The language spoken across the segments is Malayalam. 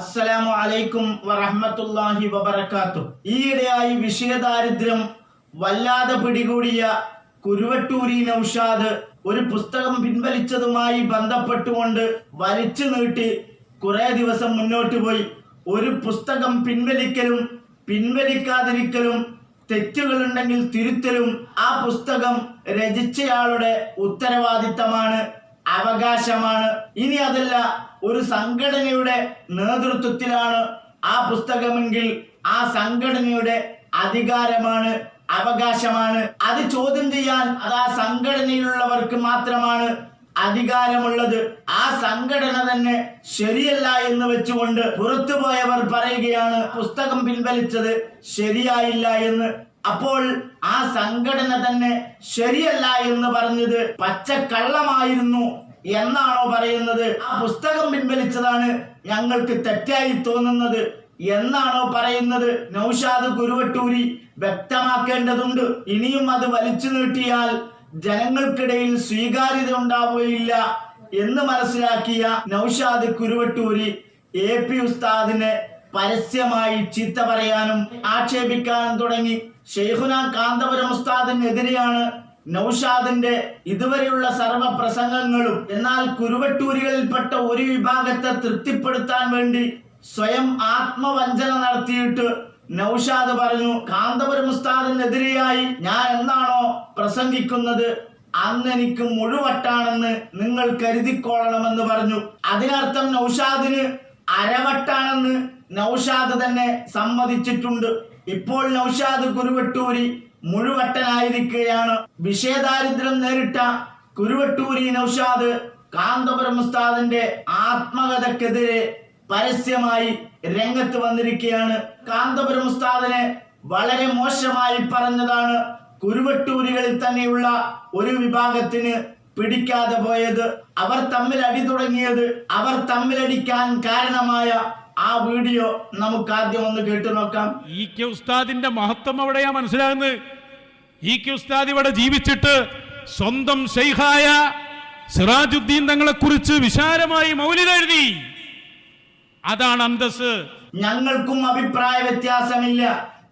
അസ്സലാമു അലൈക്കും വറഹ്മത്തുള്ളാഹി വബർക്കാത്തു ഈയിടെയായി വിഷയദാരിദ്ര്യം വല്ലാതെ പിടികൂടിയ കുരുവട്ടൂരി നൌഷാദ് ഒരു പുസ്തകം പിൻവലിച്ചതുമായി ബന്ധപ്പെട്ടുകൊണ്ട് വലിച്ചു നീട്ടി കുറെ ദിവസം മുന്നോട്ട് പോയി. ഒരു പുസ്തകം പിൻവലിക്കലും പിൻവലിക്കാതിരിക്കലും തെറ്റുകളുണ്ടെങ്കിൽ തിരുത്തലും ആ പുസ്തകം രചിച്ചയാളുടെ ഉത്തരവാദിത്തമാണ് അവകാശമാണ്. ഇനി അതല്ല ഒരു സംഘടനയുടെ നേതൃത്വത്തിലാണ് ആ പുസ്തകമെങ്കിൽ ആ സംഘടനയുടെ അധികാരമാണ് അവകാശമാണ്. അത് ചോദ്യം ചെയ്യാൻ അത് ആ സംഘടനയിലുള്ളവർക്ക് മാത്രമാണ് അധികാരമുള്ളത്. ആ സംഘടന തന്നെ ശരിയല്ല എന്ന് വെച്ചുകൊണ്ട് പുറത്തുപോയവർ പറയുകയാണ് പുസ്തകം പിൻവലിച്ചത് ശരിയായില്ല എന്ന്. അപ്പോൾ ആ സംഘടന തന്നെ ശരിയല്ല എന്ന് പറഞ്ഞത് പച്ചക്കള്ളമായിരുന്നു. എന്നാണോ പറയുന്നത്? ആ പുസ്തകം പിൻവലിച്ചതാണ് ഞങ്ങൾക്ക് തെറ്റായി തോന്നുന്നത്. എന്നാണോ പറയുന്നത്? നൌഷാദ് കുരുവട്ടൂരി വ്യക്തമാക്കേണ്ടതുണ്ട്. ഇനിയും അത് വലിച്ചു നീട്ടിയാൽ ജനങ്ങൾക്കിടയിൽ സ്വീകാര്യത ഉണ്ടാവുകയില്ല എന്ന് മനസ്സിലാക്കിയ നൌഷാദ് കുരുവട്ടൂരി എ പി ഉസ്താദിനെ പരസ്യമായി ചീത്ത പറയാനും ആക്ഷേപിക്കാനും തുടങ്ങി. ഷെയ്ഖുന കാന്തപുരം ഉസ്താദിനെതിരെയാണ് നൗഷാദിന്റെ ഇതുവരെയുള്ള സർവ പ്രസംഗങ്ങളും എന്നാൽ കുരുവട്ടൂരികളിൽപ്പെട്ട ഒരു വിഭാഗത്തെ തൃപ്തിപ്പെടുത്താൻ വേണ്ടി സ്വയം ആത്മവഞ്ചന നടത്തിയിട്ട് നൌഷാദ് പറഞ്ഞു കാന്തപുരം ഉസ്താദിനെതിരെയായി ഞാൻ എന്താണോ പ്രസംഗിക്കുന്നത് അന്ന് എനിക്ക് മുഴുവട്ടാണെന്ന് നിങ്ങൾ കരുതിക്കോളണമെന്ന് പറഞ്ഞു. അതിനർത്ഥം നൌഷാദിന് അരവട്ടാണെന്ന് നൌഷാദ് തന്നെ സമ്മതിച്ചിട്ടുണ്ട്. ഇപ്പോൾ നൌഷാദ് കുരുവട്ടൂരി മുഴുവട്ടനായിരിക്കുകയാണ്. വിഷയദാരിദ്ര്യം നേരിട്ട കുരുവട്ടൂരി നൌഷാദ് കാന്തപുരം ഉസ്താദിന്റെ ആത്മകഥക്കെതിരെ പരസ്യമായി രംഗത്ത് വന്നിരിക്കുകയാണ്. കാന്തപുരം ഉസ്താദിനെ വളരെ മോശമായി പറഞ്ഞതാണ് കുരുവട്ടൂരികളിൽ തന്നെയുള്ള ഒരു വിഭാഗത്തിന് പിടിക്കാതെ പോയത്. അവർ തമ്മിൽ അടി തുടങ്ങിയത് അവർ തമ്മിലടിക്കാൻ കാരണമായ ആ വീഡിയോ നമുക്ക് ആദ്യം ഒന്ന് കേട്ടു നോക്കാം. ഈ ഉസ്താദിന്റെ മഹത്വം അവിടെയാ മനസ്സിലാകുന്നത്? ഇ കെ ഉസ്താദ് ഇവിടെ ജീവിച്ചിട്ട് സ്വന്തം ഷെയ്ഖായ സിറാജുദ്ദീൻ തങ്ങളെ കുറിച്ച് വിശാലമായി മൗലിക എഴുതി. അതാണ് അന്തസ് ഞങ്ങൾക്കും അഭിപ്രായ വ്യത്യാസമില്ല.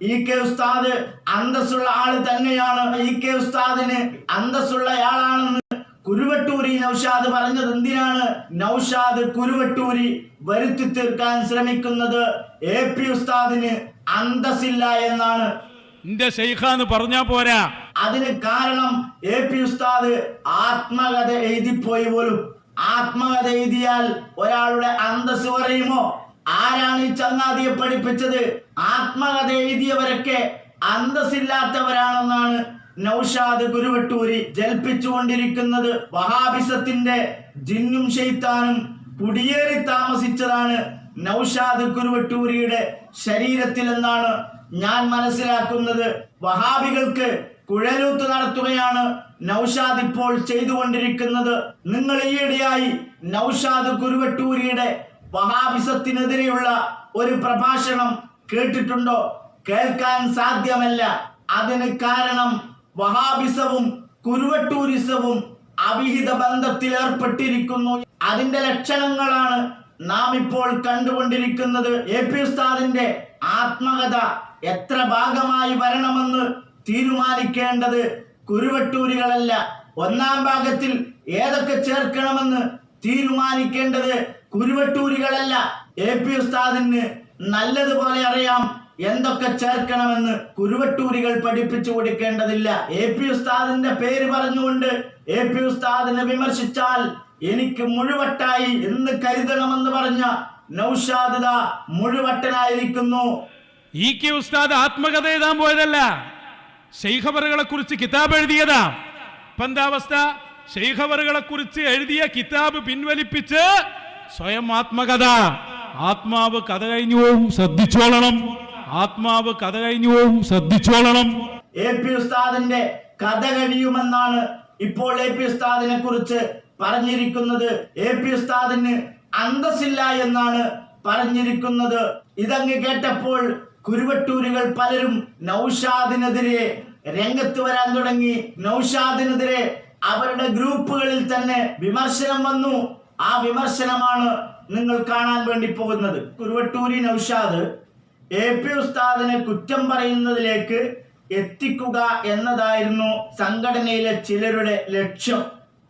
ഇ കെ ഉസ്താദ് അന്തസ്സുള്ള ആൾ തന്നെയാണ്. ഇ കെ ഉസ്താദിന് അന്തസ്സുള്ള ആളാണെന്ന് കുരുവട്ടൂരി നൌഷാദ് പറഞ്ഞത് എന്തിനാണ്? നൌഷാദ് കുരുവട്ടൂരി വരുത്തി തീർക്കാൻ ശ്രമിക്കുന്നത്. എ പി ഉസ്താദിന് അന്തസ്സില്ല എന്നാണ്. എന്റെ ഷെയ്ഖാന്ന് പറഞ്ഞാ പോരാ. അതിന് കാരണം എ പി ഉസ്താദ് ആത്മകഥ എഴുതിപ്പോയി പോലും. ആത്മകഥ എഴുതിയാൽ ഒരാളുടെ അന്തസ് പറയുമോ ആരാണ് ഈ ചങ്ങാതിയെ പഠിപ്പിച്ചത്? ആത്മകഥ എഴുതിയവരൊക്കെ അന്തസ്സില്ലാത്തവരാണെന്നാണ് നൗഷാദ് കുരുവട്ടൂരി ജൽപ്പിച്ചുകൊണ്ടിരിക്കുന്നത്. വഹാബിസത്തിന്റെ ജിന്നും ഷെയ്ത്താനും കുടിയേറി താമസിച്ചതാണ് നൌഷാദ് ഗുരുവട്ടൂരിയുടെ ശരീരത്തിൽ എന്നാണ് ഞാൻ മനസ്സിലാക്കുന്നത് വഹാബികൾക്ക് കുഴലൂത്ത് നടത്തുകയാണ് നൗഷാദ് ഇപ്പോൾ ചെയ്തുകൊണ്ടിരിക്കുന്നത്. നിങ്ങൾ ഈയിടെയായി നൗഷാദ് കുരുവട്ടൂരിയുടെ വഹാബിസത്തിനെതിരെയുള്ള ഒരു പ്രഭാഷണം കേട്ടിട്ടുണ്ടോ? കേൾക്കാൻ സാധ്യമല്ല. അതിന് കാരണം വഹാബിസവും കുരുവട്ടൂരിസവും അവിഹിത ബന്ധത്തിൽ ഏർപ്പെട്ടിരിക്കുന്നു അതിന്റെ ലക്ഷണങ്ങളാണ് നാം ഇപ്പോൾ കണ്ടുകൊണ്ടിരിക്കുന്നത് എ പി ഉസ്താദിന്റെ ആത്മകഥ എത്ര ഭാഗമായി വരണമെന്ന് തീരുമാനിക്കേണ്ടത് കുരുവട്ടൂരികളല്ല. ഒന്നാം ഭാഗത്തിൽ ഏതൊക്കെ ചേർക്കണമെന്ന് തീരുമാനിക്കേണ്ടത് കുരുവട്ടൂരികളല്ല. എ പി ഉസ്താദിന് നല്ലതുപോലെ അറിയാം എന്തൊക്കെ ചേർക്കണമെന്ന് കുരുവട്ടൂരികൾ പഠിപ്പിച്ചു കൊടുക്കേണ്ടതില്ല. എ പി ഉസ്താദിന്റെ പേര് പറഞ്ഞുകൊണ്ട് എ പി ഉസ്താദിനെ വിമർശിച്ചാൽ എനിക്ക് മുഴുവട്ടായി എന്ന് കരുതണമെന്ന് പറഞ്ഞ നൗഷാദ മുഴുവട്ടനായിരിക്കുന്നു. ഈ കെ ഉസ്താദ് ആത്മകഥ എഴുതാൻ പോയതല്ല. ഷെയ്ഖബറുകളെ കുറിച്ച് കിതാബ് എഴുതിയതാ. ഇപ്പൊ എന്താ അവസ്ഥ? ഷെയ്ഖബറുകളെ കുറിച്ച് എഴുതിയ കിതാബ് പിൻവലിപ്പിച്ച് സ്വയം ആത്മകഥ. ആത്മാവ് കഥ കഴിഞ്ഞു പോവും ശ്രദ്ധിച്ചോളണം. ആത്മാവ് കഥ കഴിഞ്ഞു പോവും ശ്രദ്ധിച്ചോളണം. എ പി ഉസ്താദിന്റെ കഥ കഴിയുമെന്നാണ് ഇപ്പോൾ എ പി ഉസ്താദിനെ കുറിച്ച് പറഞ്ഞിരിക്കുന്നത് എ പി ഉസ്താദിന് അന്തസ്സില്ല എന്നാണ് പറഞ്ഞിരിക്കുന്നത്. ഇതങ്ങ് കേട്ടപ്പോൾ കുരുവട്ടൂരുകൾ പലരും നൗഷാദിനെതിരെ രംഗത്ത് വരാൻ തുടങ്ങി. നൗഷാദിനെതിരെ അവരുടെ ഗ്രൂപ്പുകളിൽ തന്നെ വിമർശനം വന്നു. ആ വിമർശനമാണ് നിങ്ങൾ കാണാൻ വേണ്ടി പോകുന്നത്. കുരുവട്ടൂരി നൌഷാദ് എ പി ഉസ്താദിനെ കുറ്റം പറയുന്നതിലേക്ക് എത്തിക്കുക എന്നതായിരുന്നു സംഘടനയിലെ ചിലരുടെ ലക്ഷ്യം.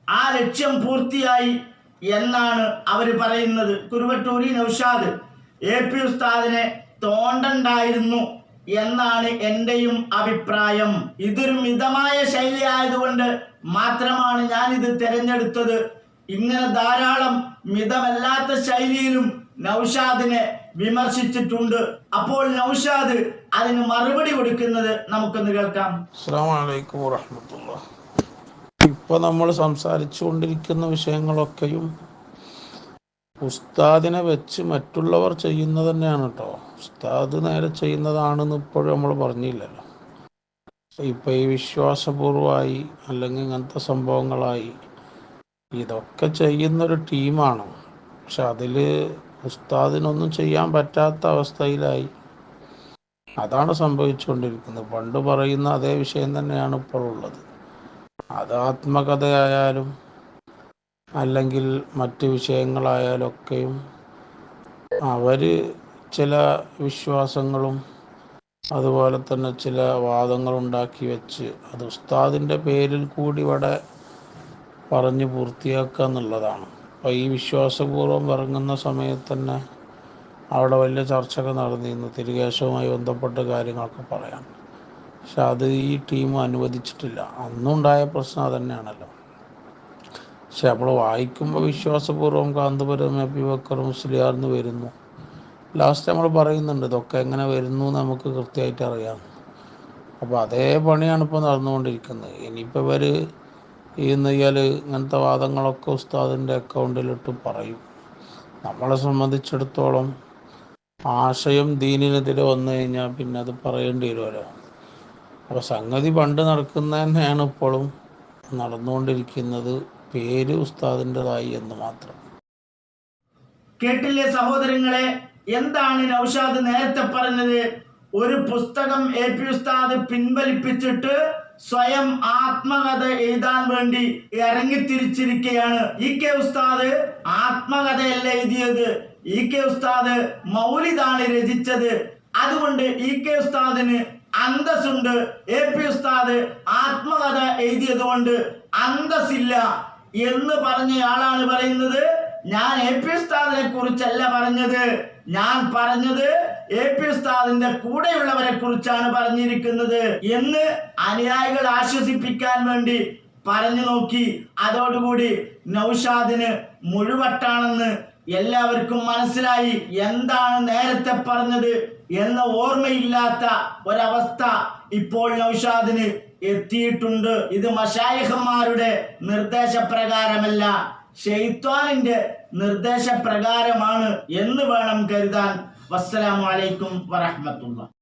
ആ ലക്ഷ്യം പൂർത്തിയായി എന്നാണ് അവർ പറയുന്നത്. കുരുവട്ടൂരി നൌഷാദ് എ പി ഉസ്താദിനെ തോണ്ടണ്ടായിരുന്നു എന്നാണ് എന്റെയും അഭിപ്രായം. ഇതൊരു മിതമായ ശൈലി ആയതുകൊണ്ട് മാത്രമാണ് ഞാൻ ഇത് തിരഞ്ഞെടുത്തത്. ഇങ്ങനെ ധാരാളം മിതമല്ലാത്ത ശൈലിയിലും നൗഷാദിനെ വിമർശിച്ചിട്ടുണ്ട്. അപ്പോൾ നൗഷാദ് അതിന് മറുപടി കൊടുക്കുന്നത് നമുക്കൊന്ന് കേൾക്കാം. അസ്സാം വലൈക്കും വറഹമത്തുള്ള ഇപ്പോൾ നമ്മൾ സംസാരിച്ചുകൊണ്ടിരിക്കുന്ന വിഷയങ്ങളൊക്കെയും ഉസ്താദിനെ വെച്ച് മറ്റുള്ളവർ ചെയ്യുന്നത് തന്നെയാണ് കേട്ടോ ഉസ്താദ് നേരെ ചെയ്യുന്നതാണെന്ന് ഇപ്പോഴും നമ്മൾ പറഞ്ഞില്ലല്ലോ. ഇപ്പം ഈ വിശ്വാസപൂർവമായി അല്ലെങ്കിൽ ഇങ്ങനത്തെ സംഭവങ്ങളായി ഇതൊക്കെ ചെയ്യുന്നൊരു ടീമാണ്. പക്ഷെ അതിൽ ഉസ്താദിനൊന്നും ചെയ്യാൻ പറ്റാത്ത അവസ്ഥയിലായി. അതാണ് സംഭവിച്ചുകൊണ്ടിരിക്കുന്നത്. പണ്ട് പറയുന്ന അതേ വിഷയം തന്നെയാണ് ഇപ്പോൾ ഉള്ളത് അത് ആത്മകഥയായാലും അല്ലെങ്കിൽ മറ്റ് വിഷയങ്ങളായാലും ഒക്കെയും അവർ ചില വിശ്വാസങ്ങളും അതുപോലെ തന്നെ ചില വാദങ്ങളുണ്ടാക്കി വെച്ച് അത് ഉസ്താദിന്റെ പേരിൽ കൂടി ഇവിടെ പറഞ്ഞ് പൂർത്തിയാക്കുക എന്നുള്ളതാണ്. അപ്പോൾ ഈ വിശ്വാസപൂർവം ഇറങ്ങുന്ന സമയത്ത് തന്നെ അവിടെ വലിയ ചർച്ചകൾ നടന്നിരുന്നു. തിരികേശവുമായി ബന്ധപ്പെട്ട കാര്യങ്ങളൊക്കെ പറയാം പക്ഷെ അത് ഈ ടീം അനുവദിച്ചിട്ടില്ല. അന്നുണ്ടായ പ്രശ്നം അതന്നെയാണല്ലോ. പക്ഷെ നമ്മൾ വായിക്കുമ്പോൾ വിശ്വാസപൂർവം കാന്തപുരം എ പി ബക്കർ മുസ്ലിയാർന്ന് വരുന്നു. ലാസ്റ്റ് നമ്മൾ പറയുന്നുണ്ട് ഇതൊക്കെ എങ്ങനെ വരുന്നു എന്ന് നമുക്ക് കൃത്യമായിട്ട് അറിയാം. അപ്പോൾ അതേ പണിയാണ് ഇപ്പോൾ നടന്നുകൊണ്ടിരിക്കുന്നത്. ഇനിയിപ്പോൾ ഇവർ ഈ നെയ്യാൽ ഇങ്ങനത്തെ വാദങ്ങളൊക്കെ ഉസ്താദിന്റെ അക്കൗണ്ടിലിട്ട് പറയും. നമ്മളെ സംബന്ധിച്ചിടത്തോളം ആശയം ദീനിനെതിരെ വന്നു കഴിഞ്ഞാൽ പിന്നെ അത് പറയേണ്ടി വരുമല്ലോ. അപ്പോൾ സംഗതി പണ്ട് നടക്കുന്ന തന്നെയാണ് ഇപ്പോഴും നടന്നുകൊണ്ടിരിക്കുന്നത് പേര് ഉസ്താദിന്റെതായി എന്ന് മാത്രം. കേട്ടില്ലേ സഹോദരങ്ങളെ? എന്താണ് നൗഷാദ് നേരത്തെ പറഞ്ഞത്? ഒരു പുസ്തകം എ പി ഉസ്താദ് പിൻവലിപ്പിച്ചിട്ട് സ്വയം ആത്മകഥ എഴുതാൻ വേണ്ടി ഇറങ്ങിത്തിരിച്ചിരിക്കുകയാണ് ഇ കെ ഉസ്താദ് ആത്മകഥയല്ല എഴുതിയത്. ഇ കെ ഉസ്താദ് മൗലിദാണ് രചിച്ചത്. അതുകൊണ്ട് ഇ കെ ഉസ്താദിന് അന്തസ്സുണ്ട്. എ പി ഉസ്താദ് ആത്മകഥ എഴുതിയത് കൊണ്ട് അന്തസ്സില്ല എന്ന് പറഞ്ഞയാളാണ് പറയുന്നത്. ഞാൻ എ പി ഉസ്താദിനെ കുറിച്ചല്ല പറഞ്ഞത്. ഞാൻ പറഞ്ഞത് എ പി ഉസ്താദിന്റെ കൂടെയുള്ളവരെ കുറിച്ചാണ് പറഞ്ഞിരിക്കുന്നത് എന്ന് അനുയായികൾ ആശ്വസിപ്പിക്കാൻ വേണ്ടി പറഞ്ഞു നോക്കി. അതോടുകൂടി നൗഷാദിന് മുഴുവട്ടാണെന്ന് എല്ലാവർക്കും മനസ്സിലായി എന്താണ് നേരത്തെ പറഞ്ഞത് എന്ന ഓർമ്മയില്ലാത്ത ഒരവസ്ഥ ഇപ്പോൾ നൗഷാദിന് എത്തിയിട്ടുണ്ട്. ഇത് മഷായഹന്മാരുടെ നിർദ്ദേശപ്രകാരമല്ല ഷെയ്ത്വാനിന്റെ നിർദ്ദേശപ്രകാരമാണ് എന്ന് വേണം കരുതാൻ. വസ്സലാമലൈക്കും അലൈക്കും വറഹ്മത്തുള്ളാഹി.